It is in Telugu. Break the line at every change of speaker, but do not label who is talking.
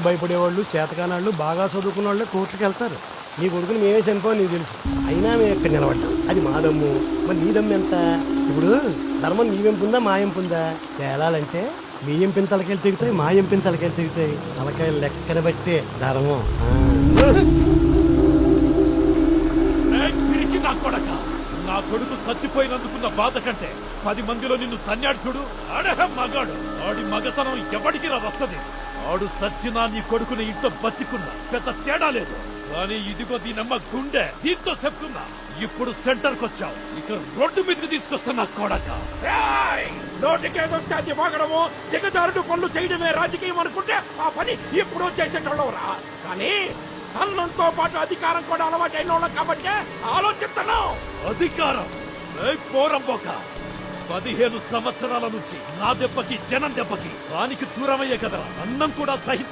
భయపడేవాళ్ళు చేతకానాళ్ళు బాగా చదువుకున్న వాళ్ళు కోర్టుకి వెళ్తారు. నీ కొడుకుని మేమే చనిపోవాలి నీకు తెలుసు. అయినా మేము ఇక్కడ నిలబడ్డాం? అది మా దమ్ము. మరి నీ దమ్ము ఎంత? ఇప్పుడు ధర్మం నీ వెంపుందా మా ఎంపుందా తేలాలంటే మీ ఎంపిన తలకాయలు తెగుతాయి మా ఎంపిన తలకాయలు తెగుతాయి. తలకాయలు లెక్కన బట్టే ధర్మం.
నా కొడుకు చచ్చిపోయినందుకున్న బాధ కంటే పది మందిలో నిన్ను తన్నాడు చూడు. అడహ మగాడు. ఆడి మగతనం ఎవడికి రా వస్తది? ఆడు సచ్చినా నీ కొడుకుని ఇంత బతికున్నా. పెద్ద తేడా లేదు. కానీ ఇదిగో దీనమ్మ గుండె దీంతో చెప్తున్నా. ఇప్పుడు సెంటర్ కొచ్చావు ఇక రోడ్డు మీదకి తీసుకొస్తున్నా కొడక.
నోటికేదొస్తే అది వాగడము. దిగజారుడు పనులు చేయడమే రాజకీయం అనుకుంటే ఆ పని ఇప్పుడు చేసేటోళ్ళవరా. కానీ అన్నంతో పాటు అధికారం కూడా అలవాటైన వాళ్ళం కాబట్టి ఆలోచిస్తున్నాం.
అధికారం? ఏయ్, పోరంబోక పదిహేను సంవత్సరాల నుంచి నా దెబ్బకి జనం దెబ్బకి దానికి దూరమయ్యే కదరా. అన్నం కూడా సహిత